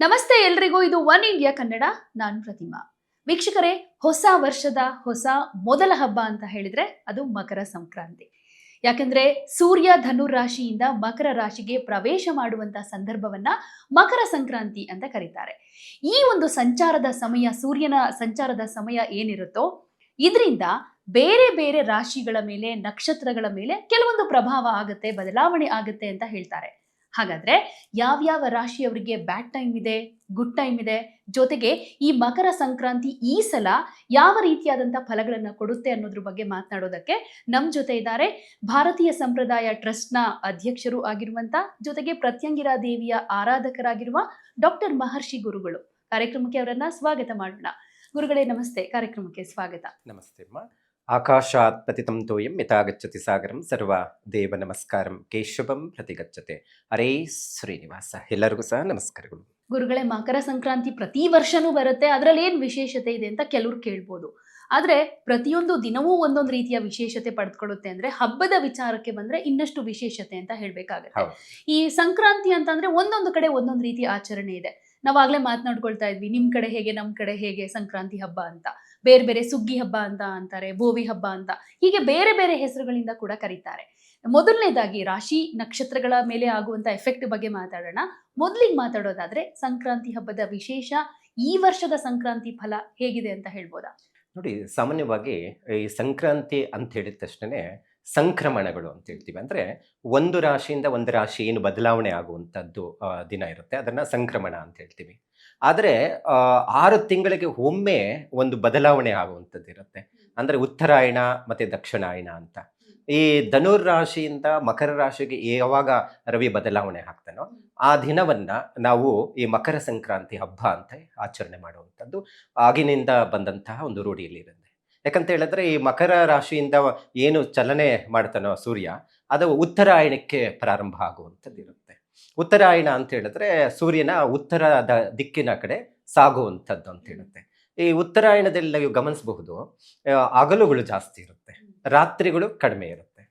ನಮಸ್ತೆ ಎಲ್ರಿಗೂ, ಇದು ಒನ್ ಇಂಡಿಯಾ ಕನ್ನಡ, ನಾನು ಪ್ರತಿಮಾ. ವೀಕ್ಷಕರೇ, ಹೊಸ ವರ್ಷದ ಹೊಸ ಮೊದಲ ಹಬ್ಬ ಅಂತ ಹೇಳಿದ್ರೆ ಅದು ಮಕರ ಸಂಕ್ರಾಂತಿ. ಯಾಕಂದ್ರೆ ಸೂರ್ಯ ಧನುರ್ ರಾಶಿಯಿಂದ ಮಕರ ರಾಶಿಗೆ ಪ್ರವೇಶ ಮಾಡುವಂತ ಸಂದರ್ಭವನ್ನ ಮಕರ ಸಂಕ್ರಾಂತಿ ಅಂತ ಕರೀತಾರೆ. ಈ ಒಂದು ಸಂಚಾರದ ಸಮಯ, ಸೂರ್ಯನ ಸಂಚಾರದ ಸಮಯ ಏನಿರುತ್ತೋ, ಇದರಿಂದ ಬೇರೆ ಬೇರೆ ರಾಶಿಗಳ ಮೇಲೆ, ನಕ್ಷತ್ರಗಳ ಮೇಲೆ ಕೆಲವೊಂದು ಪ್ರಭಾವ ಆಗುತ್ತೆ, ಬದಲಾವಣೆ ಆಗುತ್ತೆ ಅಂತ ಹೇಳ್ತಾರೆ. ಹಾಗಾದ್ರೆ ಯಾವ್ಯಾವ ರಾಶಿಯವರಿಗೆ ಬ್ಯಾಡ್ ಟೈಮ್ ಇದೆ ಗುಡ್ ಟೈಮ್ ಇದೆ, ಜೊತೆಗೆ ಈ ಮಕರ ಸಂಕ್ರಾಂತಿ ಈ ಸಲ ಯಾವ ರೀತಿಯಾದಂಥ ಫಲಗಳನ್ನ ಕೊಡುತ್ತೆ ಅನ್ನೋದ್ರ ಬಗ್ಗೆ ಮಾತನಾಡೋದಕ್ಕೆ ನಮ್ಮ ಜೊತೆ ಇದ್ದಾರೆ ಭಾರತೀಯ ಸಂಪ್ರದಾಯ ಟ್ರಸ್ಟ್ನ ಅಧ್ಯಕ್ಷರು ಆಗಿರುವಂತ ಜೊತೆಗೆ ಪ್ರತ್ಯಂಗಿರಾ ದೇವಿಯ ಆರಾಧಕರಾಗಿರುವ ಡಾಕ್ಟರ್ ಮಹರ್ಷಿ ಗುರುಗಳು. ಕಾರ್ಯಕ್ರಮಕ್ಕೆ ಅವರನ್ನ ಸ್ವಾಗತ ಮಾಡೋಣ. ಗುರುಗಳೇ, ನಮಸ್ತೆ. ಕಾರ್ಯಕ್ರಮಕ್ಕೆ ಸ್ವಾಗತ. ನಮಸ್ತೆ ಆಕಾಶಾತ್ ಪತಿತಂ ತೋಯಂ ಯಥಾಗಚ್ಚತಿ ಸಾಗರಂ ಸರ್ವ ದೇವ ನಮಸ್ಕಾರಂ ಕೇಶವಂ ಪ್ರತಿಗಚ್ಚತೆ ಅರೇ ಶ್ರೀನಿವಾಸ ಎಲ್ಲರಿಗೂ ಸಹ ನಮಸ್ಕಾರಗಳು। ಗುರುಗಳೇ ಮಕರ ಸಂಕ್ರಾಂತಿ ಪ್ರತಿ ವರ್ಷನೂ ಬರುತ್ತೆ. ಅದರಲ್ಲಿ ಏನು ವಿಶೇಷತೆ ಇದೆ ಅಂತ ಕೆಲವ್ರು ಕೇಳ್ಬೋದು. ಆದ್ರೆ ಪ್ರತಿಯೊಂದು ದಿನವೂ ಒಂದೊಂದು ರೀತಿಯ ವಿಶೇಷತೆ ಪಡೆದುಕೊಳ್ಳುತ್ತೆ ಅಂದ್ರೆ ಹಬ್ಬದ ವಿಚಾರಕ್ಕೆ ಬಂದ್ರೆ ಇನ್ನಷ್ಟು ವಿಶೇಷತೆ ಅಂತ ಹೇಳ್ಬೇಕಾಗತ್ತೆ. ಈ ಸಂಕ್ರಾಂತಿ ಅಂತಂದ್ರೆ ಒಂದೊಂದು ಕಡೆ ಒಂದೊಂದು ರೀತಿಯ ಆಚರಣೆ ಇದೆ. ನಾವಾಗ್ಲೇ ಮಾತನಾಡ್ಕೊಳ್ತಾ ಇದ್ವಿ ನಿಮ್ ಕಡೆ ಹೇಗೆ ನಮ್ ಕಡೆ ಹೇಗೆ ಸಂಕ್ರಾಂತಿ ಹಬ್ಬ ಅಂತ. ಬೇರೆ ಬೇರೆ ಸುಗ್ಗಿ ಹಬ್ಬ ಅಂತ ಅಂತಾರೆ ಬೋವಿ ಹಬ್ಬ ಅಂತ. ಹೀಗೆ ಬೇರೆ ಬೇರೆ ಹೆಸರುಗಳಿಂದ ಕೂಡ ಕರೀತಾರೆ. ಮೊದಲನೇದಾಗಿ ರಾಶಿ ನಕ್ಷತ್ರಗಳ ಮೇಲೆ ಆಗುವಂತ ಎಫೆಕ್ಟ್ ಬಗ್ಗೆ ಮಾತಾಡೋಣ. ಮೊದಲಿಗೆ ಮಾತಾಡೋದಾದ್ರೆ ಸಂಕ್ರಾಂತಿ ಹಬ್ಬದ ವಿಶೇಷ ಈ ವರ್ಷದ ಸಂಕ್ರಾಂತಿ ಫಲ ಹೇಗಿದೆ ಅಂತ ಹೇಳ್ಬೋದಾ? ನೋಡಿ, ಸಾಮಾನ್ಯವಾಗಿ ಈ ಸಂಕ್ರಾಂತಿ ಅಂತ ಹೇಳಿದ ತಕ್ಷಣ ಸಂಕ್ರಮಣಗಳು ಅಂತ ಹೇಳ್ತೀವಿ. ಅಂದ್ರೆ ಒಂದು ರಾಶಿಯಿಂದ ಒಂದು ರಾಶಿ ಏನು ಬದಲಾವಣೆ ಆಗುವಂಥದ್ದು ದಿನ ಇರುತ್ತೆ. ಅದನ್ನ ಸಂಕ್ರಮಣ ಅಂತ ಹೇಳ್ತೀವಿ. ಆದರೆ ಆರು ತಿಂಗಳಿಗೆ ಒಮ್ಮೆ ಒಂದು ಬದಲಾವಣೆ ಆಗುವಂಥದ್ದು ಇರುತ್ತೆ ಅಂದರೆ ಉತ್ತರಾಯಣ ಮತ್ತೆ ದಕ್ಷಿಣಾಯಣ ಅಂತ. ಈ ಧನುರ್ ರಾಶಿಯಿಂದ ಮಕರ ರಾಶಿಗೆ ಯಾವಾಗ ರವಿ ಬದಲಾವಣೆ ಆಗ್ತಾನೋ ಆ ದಿನವನ್ನ ನಾವು ಈ ಮಕರ ಸಂಕ್ರಾಂತಿ ಹಬ್ಬ ಅಂತ ಆಚರಣೆ ಮಾಡುವಂಥದ್ದು ಆಗಿನಿಂದ ಬಂದಂತಹ ಒಂದು ರೂಢಿಯಲ್ಲಿರುತ್ತೆ. ಯಾಕಂತ ಹೇಳಿದ್ರೆ ಈ ಮಕರ ರಾಶಿಯಿಂದ ಏನು ಚಲನೆ ಮಾಡ್ತಾನೋ ಸೂರ್ಯ ಅದು ಉತ್ತರಾಯಣಕ್ಕೆ ಪ್ರಾರಂಭ ಆಗುವಂಥದ್ದು ಇರುತ್ತೆ ಉತ್ತರಾಯಣ ಅಂತ ಹೇಳಿದ್ರೆ ಸೂರ್ಯನ ಉತ್ತರದ ದಿಕ್ಕಿನ ಕಡೆ ಸಾಗುವಂಥದ್ದು ಅಂತ ಹೇಳುತ್ತೆ. ಈ ಉತ್ತರಾಯಣದಲ್ಲಿ ನೀವು ಗಮನಿಸಬಹುದು ಹಗಲುಗಳು ಜಾಸ್ತಿ ಇರುತ್ತೆ ರಾತ್ರಿಗಳು ಕಡಿಮೆ ಇರುತ್ತೆ.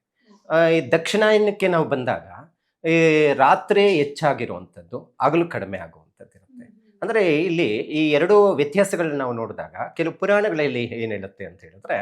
ಈ ದಕ್ಷಿಣಾಯನಕ್ಕೆ ನಾವು ಬಂದಾಗ ಈ ರಾತ್ರಿ ಹೆಚ್ಚಾಗಿರುವಂಥದ್ದು ಹಗಲು ಕಡಿಮೆ ಆಗುವಂಥದ್ದು ಇರುತ್ತೆ. ಅಂದ್ರೆ ಇಲ್ಲಿ ಈ ಎರಡು ವ್ಯತ್ಯಾಸಗಳನ್ನ ನಾವು ನೋಡಿದಾಗ ಕೆಲವು ಪುರಾಣಗಳಲ್ಲಿ ಏನು ಹೇಳುತ್ತೆ ಅಂತ ಹೇಳಿದ್ರೆ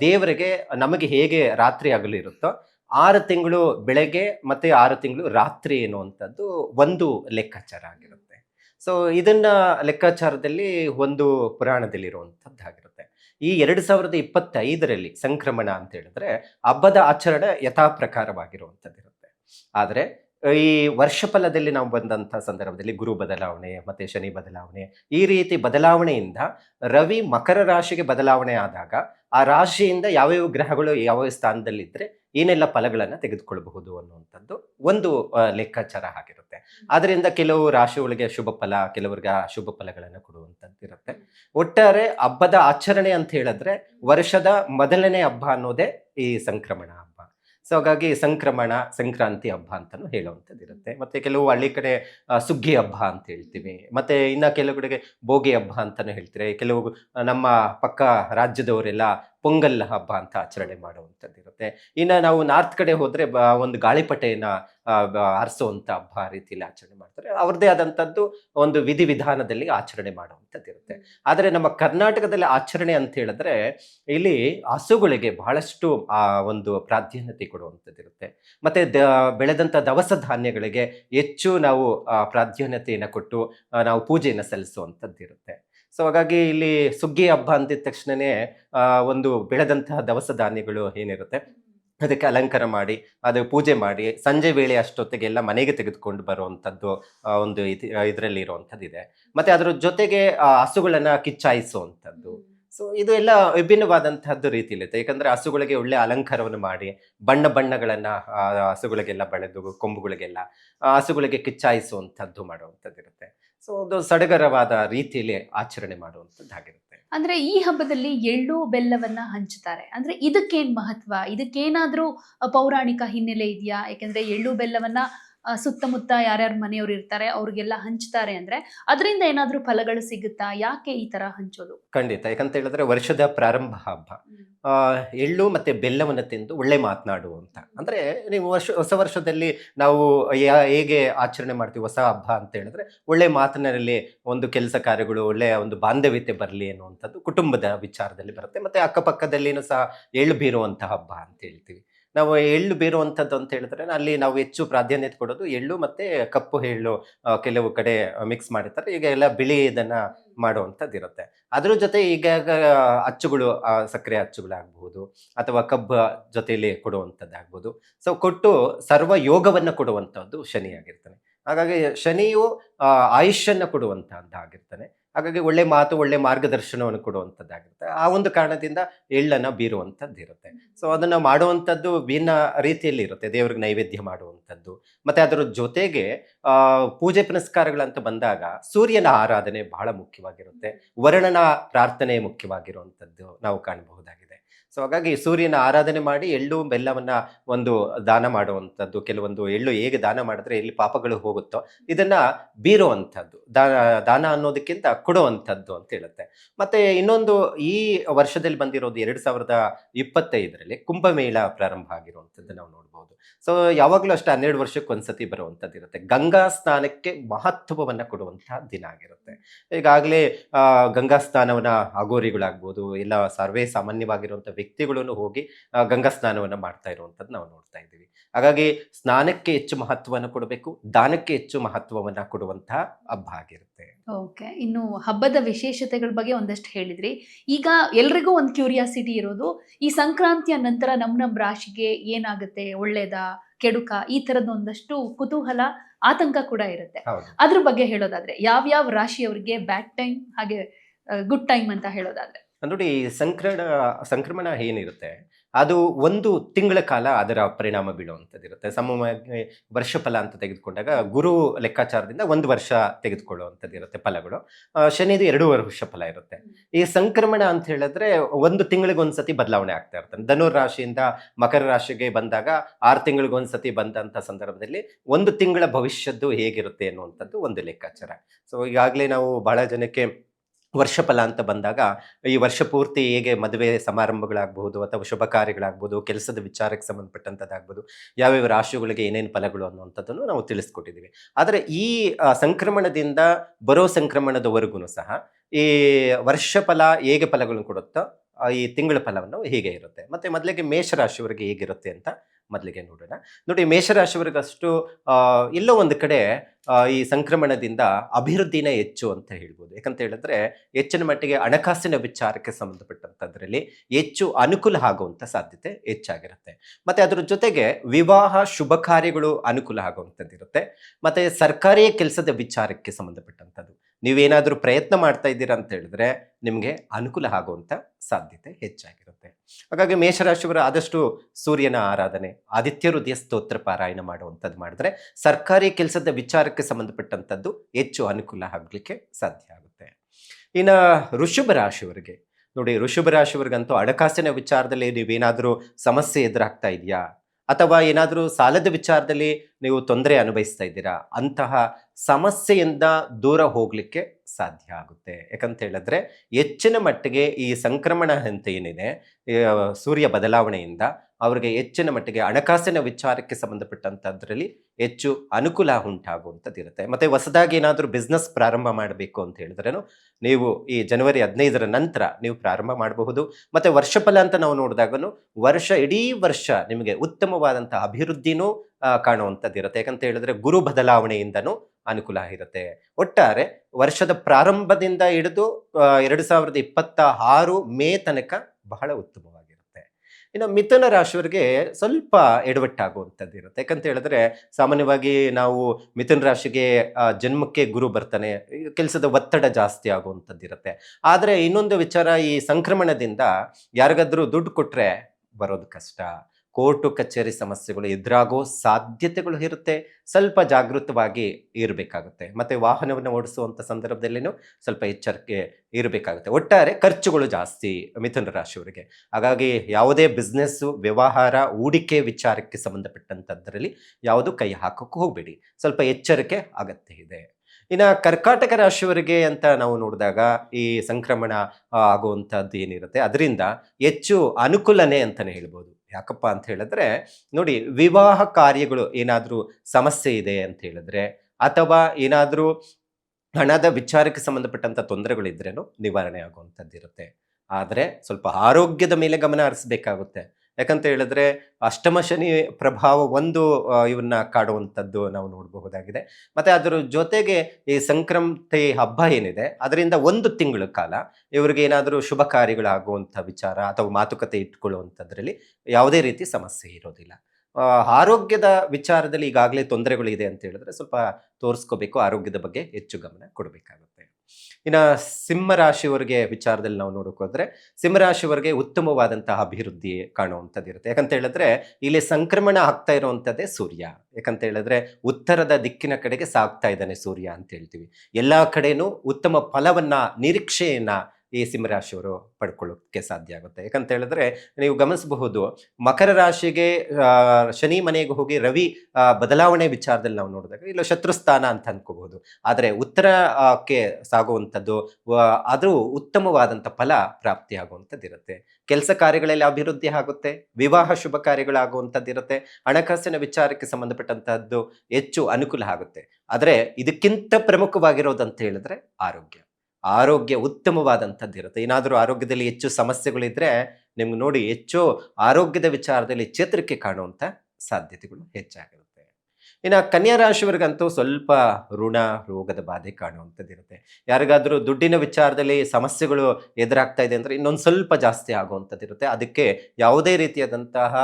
ದೇವರಿಗೆ ನಮಗೆ ಹೇಗೆ ರಾತ್ರಿ ಹಗಲು ಇರುತ್ತೋ ಆರು ತಿಂಗಳು ಬೆಳಗ್ಗೆ ಮತ್ತೆ ಆರು ತಿಂಗಳು ರಾತ್ರಿ ಎನ್ನುವಂಥದ್ದು ಒಂದು ಲೆಕ್ಕಾಚಾರ ಆಗಿರುತ್ತೆ. ಸೊ ಇದನ್ನ ಲೆಕ್ಕಾಚಾರದಲ್ಲಿ ಒಂದು ಪುರಾಣದಲ್ಲಿರುವಂಥದ್ದು ಆಗಿರುತ್ತೆ. ಈ ಎರಡು ಸಾವಿರದ ಇಪ್ಪತ್ತೈದರಲ್ಲಿ ಸಂಕ್ರಮಣ ಅಂತ ಹೇಳಿದ್ರೆ ಹಬ್ಬದ ಆಚರಣೆ ಯಥಾ ಪ್ರಕಾರವಾಗಿರುವಂಥದ್ದು ಇರುತ್ತೆ. ಆದರೆ, ಈ ವರ್ಷಫಲದಲ್ಲಿ ನಾವು ಬಂದಂಥ ಸಂದರ್ಭದಲ್ಲಿ ಗುರು ಬದಲಾವಣೆ, ಮತ್ತೆ ಶನಿ ಬದಲಾವಣೆ, ಈ ರೀತಿ ಬದಲಾವಣೆಯಿಂದ ರವಿ ಮಕರ ರಾಶಿಗೆ ಬದಲಾವಣೆ ಆದಾಗ ಆ ರಾಶಿಯಿಂದ ಯಾವ್ಯಾವ ಗ್ರಹಗಳು ಯಾವ ಸ್ಥಾನದಲ್ಲಿದ್ದರೆ ಏನೆಲ್ಲ ಫಲಗಳನ್ನು ತೆಗೆದುಕೊಳ್ಳಬಹುದು ಅನ್ನುವಂಥದ್ದು ಒಂದು ಲೆಕ್ಕಾಚಾರ ಆಗಿರುತ್ತೆ ಅದರಿಂದ ಕೆಲವು ರಾಶಿಗಳಿಗೆ ಶುಭ ಫಲ ಕೆಲವರಿಗೆ ಅಶುಭ ಫಲಗಳನ್ನು ಕೊಡುವಂಥದ್ದು ಇರುತ್ತೆ. ಒಟ್ಟಾರೆ ಹಬ್ಬದ ಆಚರಣೆ ಅಂತ ಹೇಳಿದ್ರೆ ವರ್ಷದ ಮೊದಲನೇ ಹಬ್ಬ ಅನ್ನೋದೇ ಈ ಸಂಕ್ರಮಣ ಹಬ್ಬ. ಸೊ ಹಾಗಾಗಿ ಸಂಕ್ರಮಣ ಸಂಕ್ರಾಂತಿ ಹಬ್ಬ ಅಂತಾನು ಹೇಳುವಂಥದ್ದು ಇರುತ್ತೆ. ಮತ್ತೆ ಕೆಲವು ಹಳ್ಳಿ ಕಡೆ ಸುಗ್ಗಿ ಹಬ್ಬ ಅಂತ ಹೇಳ್ತೀವಿ. ಮತ್ತೆ ಇನ್ನ ಕೆಲವು ಕಡೆಗೆ ಭೋಗಿ ಹಬ್ಬ ಅಂತಾನು ಹೇಳ್ತಾರೆ. ಕೆಲವು ನಮ್ಮ ಪಕ್ಕ ರಾಜ್ಯದವರೆಲ್ಲ ಪೊಂಗಲ್ ಹಬ್ಬ ಅಂತ ಆಚರಣೆ ಮಾಡುವಂಥದ್ದು ಇರುತ್ತೆ. ಇನ್ನು ನಾವು ನಾರ್ತ್ ಕಡೆ ಹೋದರೆ ಬ- ಒಂದು ಗಾಳಿಪಟೆಯನ್ನು ಆರಿಸುವಂಥ ಹಬ್ಬ ಆ ರೀತಿಯಲ್ಲಿ ಆಚರಣೆ ಮಾಡ್ತಾರೆ. ಅವ್ರದ್ದೇ ಆದಂಥದ್ದು ಒಂದು ವಿಧಿವಿಧಾನದಲ್ಲಿ ಆಚರಣೆ ಮಾಡುವಂಥದ್ದು ಇರುತ್ತೆ. ಆದರೆ ನಮ್ಮ ಕರ್ನಾಟಕದಲ್ಲಿ ಆಚರಣೆ ಅಂತ ಹೇಳಿದ್ರೆ ಇಲ್ಲಿ ಹಸುಗಳಿಗೆ ಬಹಳಷ್ಟು, ಆ, ಒಂದು ಪ್ರಾಧಾನ್ಯತೆ ಕೊಡುವಂಥದ್ದು ಇರುತ್ತೆ. ಮತ್ತು ದ, ಬೆಳೆದಂಥ ದವಸ ಧಾನ್ಯಗಳಿಗೆ ಹೆಚ್ಚು ನಾವು ಪ್ರಾಧಾನ್ಯತೆಯನ್ನು ಕೊಟ್ಟು ನಾವು ಪೂಜೆಯನ್ನು ಸಲ್ಲಿಸುವಂಥದ್ದು ಇರುತ್ತೆ. ಸೊ ಹಾಗಾಗಿ ಇಲ್ಲಿ ಸುಗ್ಗಿ ಹಬ್ಬ ಅಂದಿದ ತಕ್ಷಣನೇ ಒಂದು ಬೆಳೆದಂತಹ ದವಸ ಧಾನ್ಯಗಳು ಏನಿರುತ್ತೆ, ಅದಕ್ಕೆ ಅಲಂಕಾರ ಮಾಡಿ, ಅದು ಪೂಜೆ ಮಾಡಿ, ಸಂಜೆ ವೇಳೆ ಅಷ್ಟೊತ್ತಿಗೆಲ್ಲ ಮನೆಗೆ ತೆಗೆದುಕೊಂಡು ಬರುವಂಥದ್ದು ಒಂದು ಇದರಲ್ಲಿ ಇರುವಂಥದ್ದು ಇದೆ ಮತ್ತೆ ಅದರ ಜೊತೆಗೆ ಹಸುಗಳನ್ನ ಕಿಚ್ಚಾಯಿಸುವಂಥದ್ದು. ಸೊ ಇದು ಎಲ್ಲ ವಿಭಿನ್ನವಾದಂತಹದ್ದು ರೀತಿಯಲ್ಲಿರುತ್ತೆ ಯಾಕಂದ್ರೆ ಹಸುಗಳಿಗೆ ಒಳ್ಳೆ ಅಲಂಕಾರವನ್ನು ಮಾಡಿ, ಬಣ್ಣ ಬಣ್ಣಗಳನ್ನ ಹಸುಗಳಿಗೆಲ್ಲ ಬಳೆದು, ಕೊಂಬುಗಳಿಗೆಲ್ಲ ಹಸುಗಳಿಗೆ ಕಿಚ್ಚಾಯಿಸುವಂಥದ್ದು ಮಾಡುವಂಥದ್ದು ಇರುತ್ತೆ ಸೊ ಒಂದು ಸಡಗರವಾದ ರೀತಿಯಲ್ಲಿ ಆಚರಣೆ ಮಾಡುವಂಥದ್ದಾಗಿರುತ್ತೆ ಅಂದ್ರೆ ಈ ಹಬ್ಬದಲ್ಲಿ ಎಳ್ಳು ಬೆಲ್ಲವನ್ನ ಹಂಚುತ್ತಾರೆ. ಅಂದ್ರೆ ಇದಕ್ಕೇನ್ ಮಹತ್ವ? ಇದಕ್ಕೇನಾದ್ರೂ ಪೌರಾಣಿಕ ಹಿನ್ನೆಲೆ ಇದೆಯಾ? ಯಾಕಂದ್ರೆ ಎಳ್ಳು ಬೆಲ್ಲವನ್ನ ಸುತ್ತಮುತ್ತ ಯಾರ್ಯಾರ ಮನೆಯವರು ಇರ್ತಾರೆ ಅವ್ರಿಗೆಲ್ಲ ಹಂಚ್ತಾರೆ ಅಂದ್ರೆ ಅದರಿಂದ ಏನಾದ್ರೂ ಫಲಗಳು ಸಿಗುತ್ತಾ? ಯಾಕೆ ಈ ತರ ಹಂಚೋದು? ಖಂಡಿತ. ಯಾಕಂತ ಹೇಳಿದ್ರೆ ವರ್ಷದ ಪ್ರಾರಂಭ ಹಬ್ಬ. ಎಳ್ಳು ಮತ್ತೆ ಬೆಲ್ಲವನ್ನು ತಿಂದು ಒಳ್ಳೆ ಮಾತನಾಡು ಅಂತ ಅಂದ್ರೆ ನೀವು ವರ್ಷ ಹೊಸ ವರ್ಷದಲ್ಲಿ ನಾವು ಹೇಗೆ ಆಚರಣೆ ಮಾಡ್ತೀವಿ ಹೊಸ ಹಬ್ಬ ಅಂತ ಹೇಳಿದ್ರೆ ಒಳ್ಳೆ ಮಾತಿನಲ್ಲಿ ಒಂದು ಕೆಲಸ ಕಾರ್ಯಗಳು ಒಳ್ಳೆಯ ಒಂದು ಬಾಂಧವ್ಯತೆ ಬರಲಿ ಅನ್ನುವಂಥದ್ದು ಕುಟುಂಬದ ವಿಚಾರದಲ್ಲಿ ಬರುತ್ತೆ. ಮತ್ತೆ ಅಕ್ಕಪಕ್ಕದಲ್ಲಿನೂ ಸಹ ಎಳ್ಳು ಬೀರುವಂತಹ ಹಬ್ಬ ಅಂತ ಹೇಳ್ತೀವಿ. ನಾವು ಎಳ್ಳು ಬೇರುವಂಥದ್ದು ಅಂತ ಹೇಳಿದ್ರೆ ಅಲ್ಲಿ ನಾವು ಹೆಚ್ಚು ಪ್ರಾಧಾನ್ಯತೆ ಕೊಡೋದು ಎಳ್ಳು ಮತ್ತೆ ಕಪ್ಪು ಎಳ್ಳು ಕೆಲವು ಕಡೆ ಮಿಕ್ಸ್ ಮಾಡಿರ್ತಾರೆ. ಈಗ ಎಲ್ಲ ಬಿಳಿ ಇದನ್ನ ಮಾಡುವಂಥದ್ದು ಇರುತ್ತೆ. ಅದ್ರ ಜೊತೆ ಈಗ ಅಚ್ಚುಗಳು ಸಕ್ಕರೆ ಅಚ್ಚುಗಳಾಗಬಹುದು ಅಥವಾ ಕಬ್ಬ ಜೊತೆಯಲ್ಲಿ ಕೊಡುವಂಥದ್ದಾಗ್ಬೋದು ಸೊ ಕೊಟ್ಟು ಸರ್ವ ಯೋಗವನ್ನು ಕೊಡುವಂಥದ್ದು ಶನಿಯಾಗಿರ್ತಾನೆ ಹಾಗಾಗಿ ಶನಿಯು ಆಯುಷ್ಯನ್ನ ಕೊಡುವಂತಹದ್ದಾಗಿರ್ತಾನೆ ಹಾಗಾಗಿ ಒಳ್ಳೆ ಮಾತು ಒಳ್ಳೆ ಮಾರ್ಗದರ್ಶನವನ್ನು ಕೊಡುವಂಥದ್ದಾಗಿರುತ್ತೆ ಆ ಒಂದು ಕಾರಣದಿಂದ ಎಳ್ಳನ್ನು ಬೀರುವಂಥದ್ದು ಇರುತ್ತೆ ಸೊ ಅದನ್ನು ಮಾಡುವಂಥದ್ದು ಭಿನ್ನ ರೀತಿಯಲ್ಲಿ ಇರುತ್ತೆ. ದೇವ್ರಿಗೆ ನೈವೇದ್ಯ ಮಾಡುವಂಥದ್ದು. ಮತ್ತು ಅದರ ಜೊತೆಗೆ ಆ ಪೂಜೆ ಪುನಸ್ಕಾರಗಳಂತ ಬಂದಾಗ ಸೂರ್ಯನ ಆರಾಧನೆ ಬಹಳ ಮುಖ್ಯವಾಗಿರುತ್ತೆ. ವರ್ಣನ ಪ್ರಾರ್ಥನೆ ಮುಖ್ಯವಾಗಿರುವಂಥದ್ದು ನಾವು ಕಾಣಬಹುದಾಗಿದೆ. ಸೊ ಹಾಗಾಗಿ ಸೂರ್ಯನ ಆರಾಧನೆ ಮಾಡಿ ಎಳ್ಳು, ಬೆಲ್ಲವನ್ನ ಒಂದು ದಾನ ಮಾಡುವಂಥದ್ದು, ಕೆಲವೊಂದು ಎಳ್ಳು ಹೇಗೆ ದಾನ ಮಾಡಿದ್ರೆ ಎಲ್ಲಿ ಪಾಪಗಳು ಹೋಗುತ್ತೋ ಇದನ್ನ ಬೀರುವಂಥದ್ದು, ದಾನ ಅನ್ನೋದಕ್ಕಿಂತ ಕೊಡುವಂಥದ್ದು ಅಂತ ಹೇಳುತ್ತೆ. ಮತ್ತೆ ಇನ್ನೊಂದು ಈ ವರ್ಷದಲ್ಲಿ ಬಂದಿರೋದು ಎರಡು ಸಾವಿರದ ಇಪ್ಪತ್ತೈದರಲ್ಲಿ ಕುಂಭಮೇಳ ಪ್ರಾರಂಭ ಆಗಿರುವಂಥದ್ದು ನಾವು ನೋಡ್ಬೋದು. ಸೊ ಯಾವಾಗಲೂ ಅಷ್ಟೇ ಹನ್ನೆರಡು ವರ್ಷಕ್ಕೆ ಒಂದ್ಸತಿ ಬರುವಂಥದ್ದು ಇರುತ್ತೆ. ಗಂಗಾ ಸ್ನಾನಕ್ಕೆ ಮಹತ್ವವನ್ನ ಕೊಡುವಂತಹ ದಿನ ಆಗಿರುತ್ತೆ. ಈಗಾಗಲೇ ಗಂಗಾ ಸ್ನಾನವನ್ನ ಅಗೋರಿಗಳಾಗ್ಬೋದು ಎಲ್ಲ ಸರ್ವೇ ಸಾಮಾನ್ಯವಾಗಿರುವಂಥ ವ್ಯಕ್ತಿಗಳನ್ನು ಹೋಗಿ ಗಂಗಾ ಸ್ನಾನವನ್ನ ಮಾಡ್ತಾ ಇರುವಂಥದ್ದು ನಾವು ನೋಡ್ತಾ ಇದ್ದೀವಿ. ಹಾಗಾಗಿ ಸ್ನಾನಕ್ಕೆ ಹೆಚ್ಚು ಮಹತ್ವವನ್ನು ಕೊಡಬೇಕು ದಾನಕ್ಕೆ ಹೆಚ್ಚು ಮಹತ್ವವನ್ನ ಕೊಡುವಂತಹ ಹಬ್ಬ ಆಗಿರುತ್ತೆ. ಓಕೆ ಇನ್ನು ಹಬ್ಬದ ವಿಶೇಷತೆಗಳ ಬಗ್ಗೆ ಒಂದಷ್ಟು ಹೇಳಿದ್ರಿ. ಈಗ ಎಲ್ರಿಗೂ ಒಂದು ಕ್ಯೂರಿಯಾಸಿಟಿ ಇರೋದು ಈ ಸಂಕ್ರಾಂತಿಯ ನಂತರ ನಮ್ಮ ನಮ್ಮ ರಾಶಿಗೆ ಏನಾಗುತ್ತೆ ಒಳ್ಳೇದ ಕೆಡುಕ ಈ ತರದ ಒಂದಷ್ಟು ಕುತೂಹಲ ಆತಂಕ ಕೂಡ ಇರುತ್ತೆ. ಅದ್ರ ಬಗ್ಗೆ ಹೇಳೋದಾದ್ರೆ ಯಾವ್ಯಾವ ರಾಶಿಯವರಿಗೆ ಬ್ಯಾಡ್ ಟೈಮ್ ಹಾಗೆ ಗುಡ್ ಟೈಮ್ ಅಂತ ಹೇಳೋದಾದ್ರೆ ನೋಡಿ ಸಂಕ್ರಮಣ ಸಂಕ್ರಮಣ ಏನಿರುತ್ತೆ? ಅದು ಒಂದು ತಿಂಗಳ ಕಾಲ ಅದರ ಪರಿಣಾಮ ಬೀಳುವಂಥದ್ದಿರುತ್ತೆ. ಸಾಮಾನ್ಯವಾಗಿ ವರ್ಷಫಲ ಅಂತ ತೆಗೆದುಕೊಂಡಾಗ ಗುರು ಲೆಕ್ಕಾಚಾರದಿಂದ ಒಂದು ವರ್ಷ ತೆಗೆದುಕೊಳ್ಳುವಂಥದ್ದು ಇರುತ್ತೆ ಫಲಗಳು ಶನಿದು ಎರಡೂವರೆ ವರ್ಷ ಫಲ ಇರುತ್ತೆ. ಈ ಸಂಕ್ರಮಣ ಅಂತ ಹೇಳಿದ್ರೆ ಒಂದು ತಿಂಗಳಿಗೊಂದ್ಸತಿ ಬದಲಾವಣೆ ಆಗ್ತಾ ಇರ್ತಾನೆ ಧನುರ್ ರಾಶಿಯಿಂದ ಮಕರ ರಾಶಿಗೆ ಬಂದಾಗ ಆರು ತಿಂಗಳಿಗೊಂದ್ಸತಿ ಬಂದಂಥ ಸಂದರ್ಭದಲ್ಲಿ ಒಂದು ತಿಂಗಳ ಭವಿಷ್ಯದ್ದು ಹೇಗಿರುತ್ತೆ ಅನ್ನುವಂಥದ್ದು ಒಂದು ಲೆಕ್ಕಾಚಾರ. ಸೊ ಈಗಾಗಲೇ ನಾವು ಬಹಳ ಜನಕ್ಕೆ ವರ್ಷಫಲ ಅಂತ ಬಂದಾಗ, ಈ ವರ್ಷ ಪೂರ್ತಿ ಹೇಗೆ ಮದುವೆ ಸಮಾರಂಭಗಳಾಗಬಹುದು ಅಥವಾ ಶುಭ ಕಾರ್ಯಗಳಾಗ್ಬೋದು ಕೆಲಸದ ವಿಚಾರಕ್ಕೆ ಸಂಬಂಧಪಟ್ಟಂಥದ್ದಾಗ್ಬೋದು ಯಾವ್ಯಾವ ರಾಶಿಗಳಿಗೆ ಏನೇನು ಫಲಗಳು ಅನ್ನುವಂಥದ್ದನ್ನು ನಾವು ತಿಳಿಸ್ಕೊಟ್ಟಿದ್ದೀವಿ. ಆದರೆ ಈ ಸಂಕ್ರಮಣದಿಂದ ಬರೋ ಸಂಕ್ರಮಣದವರೆಗೂ ಸಹ ಈ ವರ್ಷ ಫಲ ಹೇಗೆ ಫಲಗಳನ್ನು ಕೊಡುತ್ತೋ, ಈ ತಿಂಗಳ ಫಲವನ್ನು ಹೀಗೆ ಇರುತ್ತೆ. ಮತ್ತು ಮೊದಲಿಗೆ ಮೇಷರಾಶಿಯವರಿಗೆ ಹೇಗಿರುತ್ತೆ ಅಂತ ಮೊದಲಿಗೆ ನೋಡೋಣ. ನೋಡಿ, ಮೇಷರಾಶಿಯವರಿಗಷ್ಟು ಎಲ್ಲೋ ಒಂದು ಕಡೆ ಈ ಸಂಕ್ರಮಣದಿಂದ ಅಭಿವೃದ್ಧಿನೇ ಹೆಚ್ಚು ಅಂತ ಹೇಳ್ಬೋದು. ಯಾಕಂತ ಹೇಳಿದ್ರೆ, ಹೆಚ್ಚಿನ ಮಟ್ಟಿಗೆ ಹಣಕಾಸಿನ ವಿಚಾರಕ್ಕೆ ಸಂಬಂಧಪಟ್ಟಂಥದ್ರಲ್ಲಿ ಹೆಚ್ಚು ಅನುಕೂಲ ಆಗುವಂಥ ಸಾಧ್ಯತೆ ಹೆಚ್ಚಾಗಿರುತ್ತೆ. ಮತ್ತೆ ಅದರ ಜೊತೆಗೆ ವಿವಾಹ, ಶುಭ ಕಾರ್ಯಗಳು ಅನುಕೂಲ ಆಗುವಂಥದ್ದಿರುತ್ತೆ. ಮತ್ತೆ ಸರ್ಕಾರಿ ಕೆಲಸದ ವಿಚಾರಕ್ಕೆ ಸಂಬಂಧಪಟ್ಟಂಥದ್ದು. ನೀವೇನಾದರೂ ಪ್ರಯತ್ನ ಮಾಡ್ತಾ ಇದ್ದೀರಾ ಅಂತ ಹೇಳಿದ್ರೆ ನಿಮಗೆ ಅನುಕೂಲ ಆಗುವಂಥ ಸಾಧ್ಯತೆ ಹೆಚ್ಚಾಗಿರುತ್ತೆ. ಹಾಗಾಗಿ ಮೇಷರಾಶಿಯವರು ಆದಷ್ಟು ಸೂರ್ಯನ ಆರಾಧನೆ, ಆದಿತ್ಯ ಹೃದಯ ಸ್ತೋತ್ರ ಪಾರಾಯಣ ಮಾಡುವಂಥದ್ದು ಮಾಡಿದ್ರೆ ಸರ್ಕಾರಿ ಕೆಲಸದ ವಿಚಾರಕ್ಕೆ ಸಂಬಂಧಪಟ್ಟಂಥದ್ದು ಹೆಚ್ಚು ಅನುಕೂಲ ಆಗಲಿಕ್ಕೆ ಸಾಧ್ಯ ಆಗುತ್ತೆ. ಇನ್ನು ಋಷಭ ರಾಶಿಯವರಿಗೆ, ನೋಡಿ ಋಷಭ ರಾಶಿಯವರಿಗಂತೂ ಹಣಕಾಸಿನ ವಿಚಾರದಲ್ಲಿ ನೀವೇನಾದರೂ ಸಮಸ್ಯೆ ಎದುರಾಗ್ತಾ ಇದೆಯಾ? ಅಥವಾ ಏನಾದರೂ ಸಾಲದ ವಿಚಾರದಲ್ಲಿ ನೀವು ತೊಂದರೆ ಅನುಭವಿಸ್ತಾ ಇದ್ದೀರಾ? ಅಂತಹ ಸಮಸ್ಯೆಯಿಂದ ದೂರ ಹೋಗಲಿಕ್ಕೆ ಸಾಧ್ಯ ಆಗುತ್ತೆ. ಯಾಕಂತ ಹೇಳಿದ್ರೆ ಹೆಚ್ಚಿನ ಮಟ್ಟಿಗೆ ಈ ಸಂಕ್ರಮಣ ಅಂತ ಏನಿದೆ ಸೂರ್ಯ ಬದಲಾವಣೆಯಿಂದ ಅವರಿಗೆ ಹೆಚ್ಚಿನ ಮಟ್ಟಿಗೆ ಹಣಕಾಸಿನ ವಿಚಾರಕ್ಕೆ ಸಂಬಂಧಪಟ್ಟಂಥದ್ರಲ್ಲಿ ಹೆಚ್ಚು ಅನುಕೂಲ ಉಂಟಾಗುವಂಥದ್ದು ಇರುತ್ತೆ ಮತ್ತೆ ಹೊಸದಾಗಿ ಏನಾದರೂ ಬಿಸ್ನೆಸ್ ಪ್ರಾರಂಭ ಮಾಡಬೇಕು ಅಂತ ಹೇಳಿದ್ರೂ ನೀವು ಈ ಜನವರಿ ಹದಿನೈದರ ನಂತರ ನೀವು ಪ್ರಾರಂಭ ಮಾಡಬಹುದು. ಮತ್ತೆ ವರ್ಷಫಲ ಅಂತ ನಾವು ನೋಡಿದಾಗನು, ವರ್ಷ ಇಡೀ ವರ್ಷ ನಿಮಗೆ ಉತ್ತಮವಾದಂಥ ಅಭಿವೃದ್ಧಿನೂ ಕಾಣುವಂಥದ್ದಿರುತ್ತೆ. ಯಾಕಂತ ಹೇಳಿದ್ರೆ ಗುರು ಬದಲಾವಣೆಯಿಂದನೂ ಅನುಕೂಲ ಇರುತ್ತೆ. ಒಟ್ಟಾರೆ ವರ್ಷದ ಪ್ರಾರಂಭದಿಂದ ಹಿಡಿದು ಎರಡು ಸಾವಿರದ ಇಪ್ಪತ್ತ ಆರು ಮೇ ತನಕ ಬಹಳ ಉತ್ತಮವಾಗಿರುತ್ತೆ ಇನ್ನು ಮಿಥುನ ರಾಶಿಯವರಿಗೆ ಸ್ವಲ್ಪ ಎಡವಟ್ಟಾಗುವಂಥದ್ದು ಇರುತ್ತೆ. ಯಾಕಂತ ಹೇಳಿದ್ರೆ ಸಾಮಾನ್ಯವಾಗಿ ನಾವು ಮಿಥುನ ರಾಶಿಗೆ ಜನ್ಮಕ್ಕೆ ಗುರು ಬರ್ತಾನೆ, ಕೆಲಸದ ಒತ್ತಡ ಜಾಸ್ತಿ ಆಗುವಂಥದ್ದು ಇರುತ್ತೆ. ಆದರೆ ಇನ್ನೊಂದು ವಿಚಾರ ಈ ಸಂಕ್ರಮಣದಿಂದ ಯಾರಿಗಾದ್ರೂ ದುಡ್ಡು ಕೊಟ್ಟರೆ ಬರೋದು ಕಷ್ಟ. ಕೋರ್ಟು ಕಚೇರಿ ಸಮಸ್ಯೆಗಳು ಎದುರಾಗೋ ಸಾಧ್ಯತೆಗಳು ಇರುತ್ತೆ. ಸ್ವಲ್ಪ ಜಾಗೃತವಾಗಿ ಇರಬೇಕಾಗುತ್ತೆ. ಮತ್ತು ವಾಹನವನ್ನು ಓಡಿಸುವಂಥ ಸಂದರ್ಭದಲ್ಲಿನೂ ಸ್ವಲ್ಪ ಎಚ್ಚರಿಕೆ ಇರಬೇಕಾಗುತ್ತೆ. ಒಟ್ಟಾರೆ ಖರ್ಚುಗಳು ಜಾಸ್ತಿ ಮಿಥುನ ರಾಶಿಯವರಿಗೆ. ಹಾಗಾಗಿ ಯಾವುದೇ ಬಿಸ್ನೆಸ್ಸು ವ್ಯವಹಾರ, ಹೂಡಿಕೆ ವಿಚಾರಕ್ಕೆ ಸಂಬಂಧಪಟ್ಟಂಥದ್ದರಲ್ಲಿ ಯಾವುದು ಕೈ ಹಾಕೋಕ್ಕೂ ಹೋಗಬೇಡಿ. ಸ್ವಲ್ಪ ಎಚ್ಚರಿಕೆ ಅಗತ್ಯ ಇದೆ. ಇನ್ನು ಕರ್ಕಾಟಕ ರಾಶಿಯವರಿಗೆ ಅಂತ ನಾವು ನೋಡಿದಾಗ ಈ ಸಂಕ್ರಮಣ ಆಗುವಂಥದ್ದು ಏನಿರುತ್ತೆ. ಅದರಿಂದ ಹೆಚ್ಚು ಅನುಕೂಲನೇ ಅಂತಲೇ ಹೇಳ್ಬೋದು. ಯಾಕಪ್ಪ ಅಂತ ಹೇಳಿದ್ರೆ, ನೋಡಿ ವಿವಾಹ ಕಾರ್ಯಗಳು ಏನಾದರೂ ಸಮಸ್ಯೆ ಇದೆ ಅಂತ ಹೇಳಿದ್ರೆ, ಅಥವಾ ಏನಾದರೂ ಹಣದ ವಿಚಾರಕ್ಕೆ ಸಂಬಂಧಪಟ್ಟಂಥ ತೊಂದರೆಗಳಿದ್ರೇನು ನಿವಾರಣೆ ಆಗುವಂಥದ್ದು ಇರುತ್ತೆ ಆದರೆ ಸ್ವಲ್ಪ ಆರೋಗ್ಯದ ಮೇಲೆ ಗಮನ ಹರಿಸ್ಬೇಕಾಗುತ್ತೆ. ಯಾಕಂತ ಹೇಳಿದ್ರೆ ಅಷ್ಟಮ ಶನಿ ಪ್ರಭಾವ ಒಂದು ಇವನ್ನ ಕಾಡುವಂಥದ್ದು ನಾವು ನೋಡಬಹುದಾಗಿದೆ. ಮತ್ತೆ ಅದರ ಜೊತೆಗೆ ಈ ಸಂಕ್ರಾಂತಿ ಹಬ್ಬ ಏನಿದೆ, ಅದರಿಂದ ಒಂದು ತಿಂಗಳ ಕಾಲ ಇವರಿಗೆ ಏನಾದರೂ ಶುಭ ಕಾರ್ಯಗಳಾಗುವಂಥ ವಿಚಾರ ಅಥವಾ ಮಾತುಕತೆ ಇಟ್ಕೊಳ್ಳುವಂಥದ್ರಲ್ಲಿ ಯಾವುದೇ ರೀತಿ ಸಮಸ್ಯೆ ಇರೋದಿಲ್ಲ. ಆರೋಗ್ಯದ ವಿಚಾರದಲ್ಲಿ ಈಗಾಗಲೇ ತೊಂದರೆಗಳಿದೆ ಅಂತ ಹೇಳಿದ್ರೆ ಸ್ವಲ್ಪ ತೋರಿಸ್ಕೋಬೇಕು, ಆರೋಗ್ಯದ ಬಗ್ಗೆ ಹೆಚ್ಚು ಗಮನ ಕೊಡಬೇಕಾಗುತ್ತೆ. ಇನ್ನು ಸಿಂಹ ರಾಶಿಯವರಿಗೆ ವಿಚಾರದಲ್ಲಿ ನಾವು ನೋಡೋಕೆ ಹೋದ್ರೆ ಸಿಂಹರಾಶಿಯವರಿಗೆ ಉತ್ತಮವಾದಂತಹ ಅಭಿವೃದ್ಧಿ ಕಾಣುವಂಥದ್ದು ಇರುತ್ತೆ. ಯಾಕಂತ ಹೇಳಿದ್ರೆ ಇಲ್ಲಿ ಸಂಕ್ರಮಣ ಆಗ್ತಾ ಇರುವಂಥದ್ದೇ ಸೂರ್ಯ. ಯಾಕಂತ ಹೇಳಿದ್ರೆ ಉತ್ತರದ ದಿಕ್ಕಿನ ಕಡೆಗೆ ಸಾಗ್ತಾ ಇದ್ದಾನೆ ಸೂರ್ಯ ಅಂತ ಹೇಳ್ತೀವಿ. ಎಲ್ಲ ಕಡೆನೂ ಉತ್ತಮ ಫಲವನ್ನ, ನಿರೀಕ್ಷೆಯನ್ನ ಈ ಸಿಂಹರಾಶಿಯವರು ಪಡ್ಕೊಳ್ಳೋಕ್ಕೆ ಸಾಧ್ಯ ಆಗುತ್ತೆ. ಯಾಕಂತ ಹೇಳಿದ್ರೆ ನೀವು ಗಮನಿಸಬಹುದು, ಮಕರ ರಾಶಿಗೆ ಶನಿ ಮನೆಗೆ ಹೋಗಿ ರವಿ ಬದಲಾವಣೆ ವಿಚಾರದಲ್ಲಿ ನಾವು ನೋಡಿದಾಗ ಇಲ್ಲ ಶತ್ರುಸ್ಥಾನ ಅಂತ ಅನ್ಕೋಬಹುದು. ಆದರೆ ಉತ್ತರಕ್ಕೆ ಸಾಗುವಂಥದ್ದು ಅದು ಉತ್ತಮವಾದಂಥ ಫಲ ಪ್ರಾಪ್ತಿಯಾಗುವಂಥದ್ದು ಇರುತ್ತೆ. ಕೆಲಸ ಕಾರ್ಯಗಳಲ್ಲಿ ಅಭಿವೃದ್ಧಿ ಆಗುತ್ತೆ, ವಿವಾಹ ಶುಭ ಕಾರ್ಯಗಳಾಗುವಂಥದ್ದಿರುತ್ತೆ ಹಣಕಾಸಿನ ವಿಚಾರಕ್ಕೆ ಸಂಬಂಧಪಟ್ಟಂತಹದ್ದು ಹೆಚ್ಚು ಅನುಕೂಲ ಆಗುತ್ತೆ. ಆದರೆ ಇದಕ್ಕಿಂತ ಪ್ರಮುಖವಾಗಿರೋದಂತ ಹೇಳಿದ್ರೆ ಆರೋಗ್ಯ. ಆರೋಗ್ಯ ಉತ್ತಮವಾದಂಥದ್ದು ಇರುತ್ತೆ. ಏನಾದರೂ ಆರೋಗ್ಯದಲ್ಲಿ ಹೆಚ್ಚು ಸಮಸ್ಯೆಗಳಿದ್ರೆ ನಿಮ್ಗೆ ನೋಡಿ ಹೆಚ್ಚು ಆರೋಗ್ಯದ ವಿಚಾರದಲ್ಲಿ ಚೇತರಿಕೆ ಕಾಣುವಂಥ ಸಾಧ್ಯತೆಗಳು ಹೆಚ್ಚಾಗಿರುತ್ತೆ. ಇನ್ನು ಕನ್ಯಾ ರಾಶಿಯವರಿಗಂತೂ ಸ್ವಲ್ಪ ಋಣ, ರೋಗದ ಬಾಧೆ ಕಾಣುವಂಥದ್ದು ಇರುತ್ತೆ. ಯಾರಿಗಾದರೂ ದುಡ್ಡಿನ ವಿಚಾರದಲ್ಲಿ ಸಮಸ್ಯೆಗಳು ಎದುರಾಗ್ತಾ ಇದೆ ಅಂದರೆ ಇನ್ನೊಂದು ಸ್ವಲ್ಪ ಜಾಸ್ತಿ ಆಗುವಂಥದ್ದು ಇರುತ್ತೆ. ಅದಕ್ಕೆ ಯಾವುದೇ ರೀತಿಯಾದಂತಹ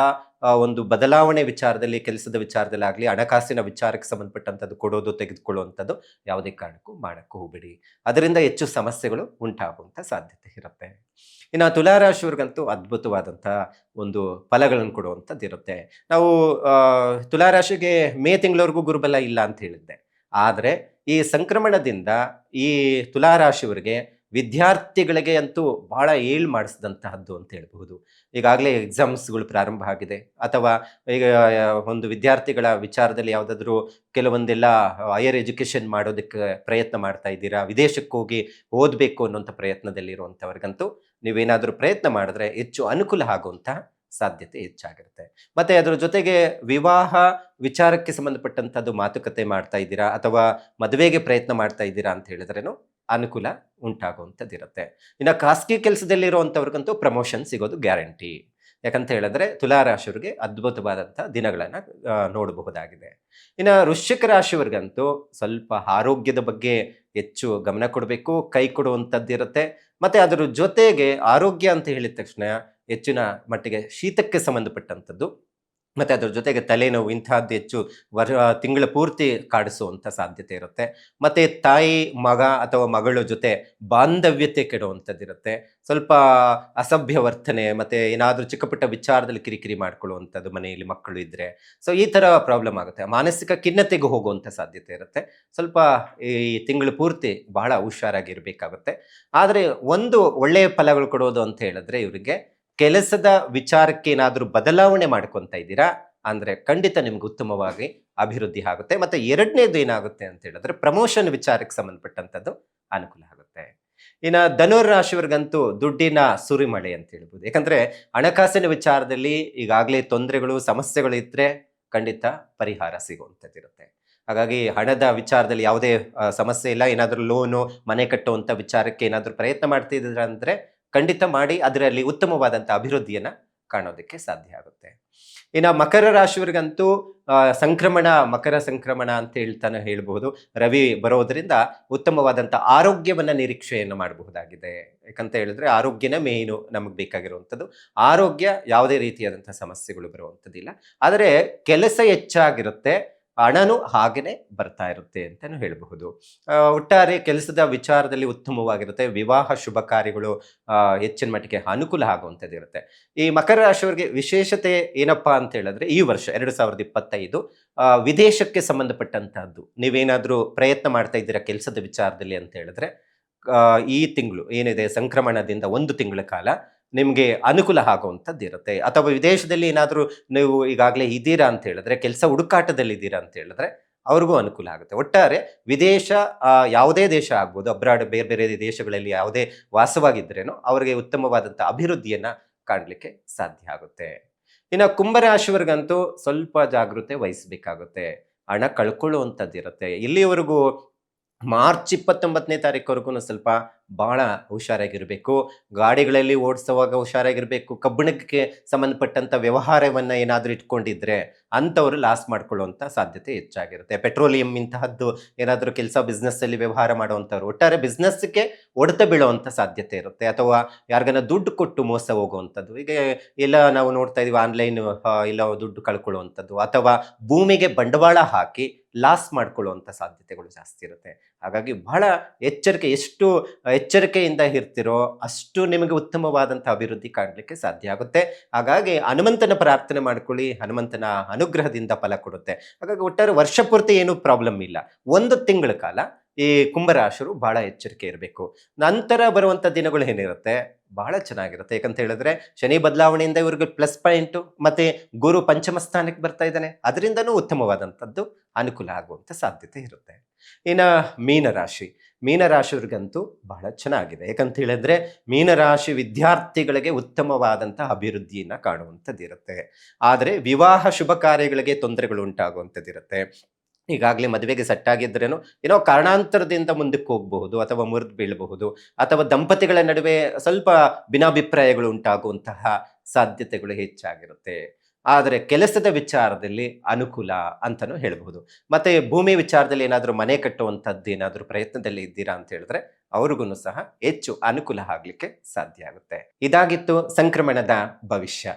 ಒಂದು ಬದಲಾವಣೆ ವಿಚಾರದಲ್ಲಿ, ಕೆಲಸದ ವಿಚಾರದಲ್ಲಿ ಆಗಲಿ ಹಣಕಾಸಿನ ವಿಚಾರಕ್ಕೆ ಸಂಬಂಧಪಟ್ಟಂಥದ್ದು ಕೊಡೋದು, ತೆಗೆದುಕೊಳ್ಳುವಂಥದ್ದು ಯಾವುದೇ ಕಾರಣಕ್ಕೂ ಮಾಡೋಕ್ಕೂ ಹೋಗಬೇಡಿ. ಅದರಿಂದ ಹೆಚ್ಚು ಸಮಸ್ಯೆಗಳು ಉಂಟಾಗುವಂಥ ಸಾಧ್ಯತೆ ಇರುತ್ತೆ. ಇನ್ನು ತುಲಾರಾಶಿಯವ್ರಿಗಂತೂ ಅದ್ಭುತವಾದಂಥ ಒಂದು ಫಲಗಳನ್ನು ಕೊಡುವಂಥದ್ದು ಇರುತ್ತೆ. ನಾವು ತುಲಾರಾಶಿಗೆ ಮೇ ತಿಂಗಳವರೆಗೂ ಗುರುಬಲ ಇಲ್ಲ ಅಂತ ಹೇಳಿದ್ದೆ. ಆದರೆ ಈ ಸಂಕ್ರಮಣದಿಂದ ಈ ತುಲಾರಾಶಿಯವರಿಗೆ ವಿದ್ಯಾರ್ಥಿಗಳಿಗೆ ಅಂತೂ ಬಹಳ ಏಳು ಮಾಡಿಸಿದಂತಹದ್ದು ಅಂತ ಹೇಳ್ಬಹುದು. ಈಗಾಗಲೇ ಎಕ್ಸಾಮ್ಸ್ಗಳು ಪ್ರಾರಂಭ ಆಗಿದೆ. ಅಥವಾ ಈಗ ಒಂದು ವಿದ್ಯಾರ್ಥಿಗಳ ವಿಚಾರದಲ್ಲಿ ಯಾವುದಾದ್ರೂ ಕೆಲವೊಂದೆಲ್ಲ ಹೈಯರ್ ಎಜುಕೇಷನ್ ಮಾಡೋದಕ್ಕೆ ಪ್ರಯತ್ನ ಮಾಡ್ತಾ ಇದ್ದೀರಾ? ವಿದೇಶಕ್ಕೆ ಹೋಗಿ ಓದಬೇಕು ಅನ್ನೋಂಥ ಪ್ರಯತ್ನದಲ್ಲಿರುವಂಥವ್ರಿಗಂತೂ ನೀವೇನಾದರೂ ಪ್ರಯತ್ನ ಮಾಡಿದ್ರೆ ಹೆಚ್ಚು ಅನುಕೂಲ ಆಗುವಂತಹ ಸಾಧ್ಯತೆ ಹೆಚ್ಚಾಗಿರುತ್ತೆ. ಮತ್ತೆ ಅದರ ಜೊತೆಗೆ ವಿವಾಹ ವಿಚಾರಕ್ಕೆ ಸಂಬಂಧಪಟ್ಟಂಥದ್ದು ಮಾತುಕತೆ ಮಾಡ್ತಾ ಇದ್ದೀರಾ? ಅಥವಾ ಮದುವೆಗೆ ಪ್ರಯತ್ನ ಮಾಡ್ತಾ ಇದ್ದೀರಾ ಅಂತ ಹೇಳಿದ್ರೇನು? ಅನುಕೂಲ ಉಂಟಾಗುವಂಥದ್ದಿರುತ್ತೆ. ಇನ್ನು ಖಾಸಗಿ ಕೆಲಸದಲ್ಲಿರುವಂಥವ್ರಿಗಂತೂ ಪ್ರಮೋಷನ್ ಸಿಗೋದು ಗ್ಯಾರಂಟಿ ಯಾಕಂತ ಹೇಳಿದ್ರೆ ತುಲಾರಾಶಿಯವರಿಗೆ ಅದ್ಭುತವಾದಂಥ ದಿನಗಳನ್ನು ನೋಡಬಹುದಾಗಿದೆ. ಇನ್ನು ವೃಶ್ಚಿಕ ರಾಶಿಯವರಿಗಂತೂ ಸ್ವಲ್ಪ ಆರೋಗ್ಯದ ಬಗ್ಗೆ ಹೆಚ್ಚು ಗಮನ ಕೊಡಬೇಕು, ಕೈ ಕೊಡುವಂಥದ್ದಿರುತ್ತೆ. ಮತ್ತು ಅದರ ಜೊತೆಗೆ ಆರೋಗ್ಯ ಅಂತ ಹೇಳಿದ ತಕ್ಷಣ ಹೆಚ್ಚಿನ ಮಟ್ಟಿಗೆ ಶೀತಕ್ಕೆ ಸಂಬಂಧಪಟ್ಟಂಥದ್ದು ಮತ್ತೆ ಅದರ ಜೊತೆಗೆ ತಲೆನೋವು ಇಂಥದ್ದು ಹೆಚ್ಚು ವರ್ ತಿಂಗಳ ಪೂರ್ತಿ ಕಾಡಿಸುವಂಥ ಸಾಧ್ಯತೆ ಇರುತ್ತೆ. ಮತ್ತು ತಾಯಿ, ಮಗ ಅಥವಾ ಮಗಳ ಜೊತೆ ಬಾಂಧವ್ಯತೆ ಕೆಡುವಂಥದ್ದಿರುತ್ತೆ. ಸ್ವಲ್ಪ ಅಸಭ್ಯ ವರ್ತನೆ ಮತ್ತು ಏನಾದರೂ ಚಿಕ್ಕಪುಟ್ಟ ವಿಚಾರದಲ್ಲಿ ಕಿರಿಕಿರಿ ಮಾಡ್ಕೊಳ್ಳುವಂಥದ್ದು ಮನೆಯಲ್ಲಿ ಮಕ್ಕಳು ಇದ್ದರೆ ಸೊ ಈ ಥರ ಪ್ರಾಬ್ಲಮ್ ಆಗುತ್ತೆ. ಮಾನಸಿಕ ಖಿನ್ನತೆಗೆ ಹೋಗುವಂಥ ಸಾಧ್ಯತೆ ಇರುತ್ತೆ. ಸ್ವಲ್ಪ ಈ ತಿಂಗಳು ಪೂರ್ತಿ ಬಹಳ ಹುಷಾರಾಗಿರಬೇಕಾಗುತ್ತೆ. ಆದರೆ ಒಂದು ಒಳ್ಳೆಯ ಫಲಗಳು ಕೊಡೋದು ಅಂತ ಹೇಳಿದ್ರೆ ಇವರಿಗೆ ಕೆಲಸದ ವಿಚಾರಕ್ಕೆ ಏನಾದರೂ ಬದಲಾವಣೆ ಮಾಡ್ಕೊತ ಇದ್ದೀರಾ? ಅಂದರೆ ಖಂಡಿತ ನಿಮ್ಗೆ ಉತ್ತಮವಾಗಿ ಅಭಿವೃದ್ಧಿ ಆಗುತ್ತೆ. ಮತ್ತು ಎರಡನೇದು ಏನಾಗುತ್ತೆ ಅಂತ ಹೇಳಿದ್ರೆ ಪ್ರಮೋಷನ್ ವಿಚಾರಕ್ಕೆ ಸಂಬಂಧಪಟ್ಟಂಥದ್ದು ಅನುಕೂಲ ಆಗುತ್ತೆ. ಇನ್ನು ಧನುರ್ ರಾಶಿಯವರಿಗಂತೂ ದುಡ್ಡಿನ ಸುರಿಮಳೆ ಅಂತ ಹೇಳ್ಬೋದು. ಯಾಕಂದರೆ ಹಣಕಾಸಿನ ವಿಚಾರದಲ್ಲಿ ಈಗಾಗಲೇ ತೊಂದರೆಗಳು, ಸಮಸ್ಯೆಗಳು ಇದ್ದರೆ ಖಂಡಿತ ಪರಿಹಾರ ಸಿಗುವಂಥದ್ದಿರುತ್ತೆ. ಹಾಗಾಗಿ ಹಣದ ವಿಚಾರದಲ್ಲಿ ಯಾವುದೇ ಸಮಸ್ಯೆ ಇಲ್ಲ. ಏನಾದರೂ ಲೋನು ಮನೆ ಕಟ್ಟುವಂಥ ವಿಚಾರಕ್ಕೆ ಏನಾದರೂ ಪ್ರಯತ್ನ ಮಾಡ್ತಿದ್ದೀರಾ ಅಂದರೆ ಖಂಡಿತ ಮಾಡಿ ಅದರಲ್ಲಿ ಉತ್ತಮವಾದಂಥ ಅಭಿವೃದ್ಧಿಯನ್ನು ಕಾಣೋದಕ್ಕೆ ಸಾಧ್ಯ ಆಗುತ್ತೆ. ಇನ್ನು ಮಕರ ರಾಶಿಯವರಿಗಂತೂ ಸಂಕ್ರಮಣ, ಮಕರ ಸಂಕ್ರಮಣ ಅಂತ ಹೇಳ್ತಾನೆ ಹೇಳಬಹುದು. ರವಿ ಬರೋದ್ರಿಂದ ಉತ್ತಮವಾದಂಥ ಆರೋಗ್ಯವನ್ನ ನಿರೀಕ್ಷೆಯನ್ನು ಮಾಡಬಹುದಾಗಿದೆ. ಯಾಕಂತ ಹೇಳಿದ್ರೆ ಆರೋಗ್ಯನ ಮೇಯ್ನು ನಮಗೆ ಬೇಕಾಗಿರುವಂಥದ್ದು. ಆರೋಗ್ಯ ಯಾವುದೇ ರೀತಿಯಾದಂಥ ಸಮಸ್ಯೆಗಳು ಬರುವಂಥದ್ದಿಲ್ಲ. ಆದರೆ ಕೆಲಸ ಹೆಚ್ಚಾಗಿರುತ್ತೆ. ಹಣನೂ ಹಾಗೇನೆ ಬರ್ತಾ ಇರುತ್ತೆ ಅಂತಾನು ಹೇಳಬಹುದು. ಒಟ್ಟಾರೆ ಕೆಲಸದ ವಿಚಾರದಲ್ಲಿ ಉತ್ತಮವಾಗಿರುತ್ತೆ. ವಿವಾಹ ಶುಭ ಕಾರ್ಯಗಳು ಹೆಚ್ಚಿನ ಮಟ್ಟಿಗೆ ಅನುಕೂಲ ಆಗುವಂಥದ್ದು ಇರುತ್ತೆ ಈ ಮಕರ ರಾಶಿಯವರಿಗೆ ವಿಶೇಷತೆ ಏನಪ್ಪಾ ಅಂತ ಹೇಳಿದ್ರೆ, ಈ ವರ್ಷ ಎರಡು ಸಾವಿರದ ಇಪ್ಪತ್ತೈದು ವಿದೇಶಕ್ಕೆ ಸಂಬಂಧಪಟ್ಟಂತಹದ್ದು ನೀವೇನಾದರೂ ಪ್ರಯತ್ನ ಮಾಡ್ತಾ ಇದ್ದೀರಾ ಕೆಲಸದ ವಿಚಾರದಲ್ಲಿ ಅಂತ ಹೇಳಿದ್ರೆ ಈ ತಿಂಗಳು ಏನಿದೆ, ಸಂಕ್ರಮಣದಿಂದ ಒಂದು ತಿಂಗಳ ಕಾಲ ನಿಮಗೆ ಅನುಕೂಲ ಆಗುವಂಥದ್ದು ಇರುತ್ತೆ ಅಥವಾ ವಿದೇಶದಲ್ಲಿ ಏನಾದರೂ ನೀವು ಈಗಾಗಲೇ ಇದ್ದೀರಾ ಅಂತ ಹೇಳಿದ್ರೆ, ಕೆಲಸ ಹುಡುಕಾಟದಲ್ಲಿ ಇದ್ದೀರಾ ಅಂತ ಹೇಳಿದ್ರೆ ಅವ್ರಿಗೂ ಅನುಕೂಲ ಆಗುತ್ತೆ. ಒಟ್ಟಾರೆ ವಿದೇಶ ಯಾವುದೇ ದೇಶ ಆಗ್ಬೋದು, ಅಬ್ರಾಡ್ ಬೇರೆ ಬೇರೆ ದೇಶಗಳಲ್ಲಿ ಯಾವುದೇ ವಾಸವಾಗಿದ್ರೇನೋ ಅವರಿಗೆ ಉತ್ತಮವಾದಂಥ ಅಭಿವೃದ್ಧಿಯನ್ನು ಕಾಣಲಿಕ್ಕೆ ಸಾಧ್ಯ ಆಗುತ್ತೆ. ಇನ್ನು ಕುಂಭರಾಶಿಯವರಿಗಂತೂ ಸ್ವಲ್ಪ ಜಾಗೃತೆ ವಹಿಸಬೇಕಾಗುತ್ತೆ. ಹಣ ಕಳ್ಕೊಳ್ಳುವಂಥದ್ದು ಇರುತ್ತೆ ಇಲ್ಲಿವರೆಗೂ ಮಾರ್ಚ್ ಇಪ್ಪತ್ತೊಂಬತ್ತನೇ ತಾರೀಕುವರೆಗೂ ಸ್ವಲ್ಪ ಬಹಳ ಹುಷಾರಾಗಿರಬೇಕು. ಗಾಡಿಗಳಲ್ಲಿ ಓಡಿಸುವಾಗ ಹುಷಾರಾಗಿರಬೇಕು. ಕಬ್ಬಿಣಕ್ಕೆ ಸಂಬಂಧಪಟ್ಟಂಥ ವ್ಯವಹಾರವನ್ನು ಏನಾದರೂ ಇಟ್ಕೊಂಡಿದ್ರೆ ಅಂಥವರು ಲಾಸ್ ಮಾಡ್ಕೊಳ್ಳುವಂಥ ಸಾಧ್ಯತೆ ಹೆಚ್ಚಾಗಿರುತ್ತೆ. ಪೆಟ್ರೋಲಿಯಂ ಇಂತಹದ್ದು ಏನಾದರೂ ಕೆಲಸ ಬಿಸ್ನೆಸ್ಸಲ್ಲಿ ವ್ಯವಹಾರ ಮಾಡುವಂಥವ್ರು ಒಟ್ಟಾರೆ ಬಿಸ್ನೆಸ್ಗೆ ಒಡೆತ ಬೀಳುವಂಥ ಸಾಧ್ಯತೆ ಇರುತ್ತೆ. ಅಥವಾ ಯಾರಿಗನ ದುಡ್ಡು ಕೊಟ್ಟು ಮೋಸ ಹೋಗುವಂಥದ್ದು. ಈಗ ಎಲ್ಲ ನಾವು ನೋಡ್ತಾ ಇದೀವಿ ಆನ್ಲೈನ್ ಇಲ್ಲ ದುಡ್ಡು ಕಳ್ಕೊಳ್ಳುವಂಥದ್ದು. ಅಥವಾ ಭೂಮಿಗೆ ಬಂಡವಾಳ ಹಾಕಿ ಲಾಸ್ ಮಾಡ್ಕೊಳ್ಳುವಂಥ ಸಾಧ್ಯತೆಗಳು ಜಾಸ್ತಿ ಇರುತ್ತೆ. ಹಾಗಾಗಿ ಬಹಳ ಎಚ್ಚರಿಕೆ ಎಷ್ಟು ಎಚ್ಚರಿಕೆಯಿಂದ ಇರ್ತಿರೋ ಅಷ್ಟು ನಿಮಗೆ ಉತ್ತಮವಾದಂಥ ಅಭಿವೃದ್ಧಿ ಕಾಣಲಿಕ್ಕೆ ಸಾಧ್ಯ ಆಗುತ್ತೆ. ಹಾಗಾಗಿ ಹನುಮಂತನ ಪ್ರಾರ್ಥನೆ ಮಾಡ್ಕೊಳ್ಳಿ, ಹನುಮಂತನ ಅನುಗ್ರಹದಿಂದ ಫಲ ಕೊಡುತ್ತೆ. ಹಾಗಾಗಿ ಒಟ್ಟಾರೆ ವರ್ಷ ಪೂರ್ತಿ ಏನೂ ಪ್ರಾಬ್ಲಮ್ ಇಲ್ಲ. ಒಂದು ತಿಂಗಳ ಕಾಲ ಈ ಕುಂಭರಾಶರು ಬಹಳ ಎಚ್ಚರಿಕೆ ಇರಬೇಕು. ನಂತರ ಬರುವಂಥ ದಿನಗಳು ಏನಿರುತ್ತೆ? ಬಹಳ ಚೆನ್ನಾಗಿರುತ್ತೆ. ಯಾಕಂತ ಹೇಳಿದ್ರೆ ಶನಿ ಬದಲಾವಣೆಯಿಂದ ಇವ್ರಿಗೆ ಪ್ಲಸ್ ಪಾಯಿಂಟು ಮತ್ತೆ ಗುರು ಪಂಚಮ ಸ್ಥಾನಕ್ಕೆ ಬರ್ತಾ ಇದ್ದಾನೆ. ಅದರಿಂದನೂ ಉತ್ತಮವಾದಂಥದ್ದು ಅನುಕೂಲ ಆಗುವಂಥ ಸಾಧ್ಯತೆ ಇರುತ್ತೆ. ಇನ್ನು ಮೀನರಾಶಿ. ಮೀನರಾಶಿಯವ್ರಿಗಂತೂ ಬಹಳ ಚೆನ್ನಾಗಿದೆ. ಯಾಕಂತ ಹೇಳಿದ್ರೆ ಮೀನರಾಶಿ ವಿದ್ಯಾರ್ಥಿಗಳಿಗೆ ಉತ್ತಮವಾದಂತಹ ಅಭಿವೃದ್ಧಿಯನ್ನ ಕಾಣುವಂಥದ್ದಿರುತ್ತೆ. ಆದರೆ ವಿವಾಹ ಶುಭ ಕಾರ್ಯಗಳಿಗೆ ತೊಂದರೆಗಳು ಉಂಟಾಗುವಂಥದ್ದಿರುತ್ತೆ. ಈಗಾಗಲೇ ಮದುವೆಗೆ ಸೆಟ್ ಏನೋ ಕಾರಣಾಂತರದಿಂದ ಮುಂದಕ್ಕೆ ಹೋಗಬಹುದು ಅಥವಾ ಮುರಿದು ಬೀಳಬಹುದು ಅಥವಾ ದಂಪತಿಗಳ ನಡುವೆ ಸ್ವಲ್ಪ ಭಿನ್ನಾಭಿಪ್ರಾಯಗಳು ಉಂಟಾಗುವಂತಹ ಸಾಧ್ಯತೆಗಳು ಹೆಚ್ಚಾಗಿರುತ್ತೆ. ಆದರೆ ಕೆಲಸದ ವಿಚಾರದಲ್ಲಿ ಅನುಕೂಲ ಅಂತಲೂ ಹೇಳಬಹುದು. ಮತ್ತೆ ಭೂಮಿ ವಿಚಾರದಲ್ಲಿ ಏನಾದರೂ ಮನೆ ಕಟ್ಟುವಂಥದ್ದು ಏನಾದರೂ ಪ್ರಯತ್ನದಲ್ಲಿ ಇದ್ದೀರಾ ಅಂತ ಹೇಳಿದ್ರೆ ಅವ್ರಿಗೂ ಸಹ ಹೆಚ್ಚು ಅನುಕೂಲ ಆಗಲಿಕ್ಕೆ ಸಾಧ್ಯ ಆಗುತ್ತೆ. ಇದಾಗಿತ್ತು ಸಂಕ್ರಮಣದ ಭವಿಷ್ಯ.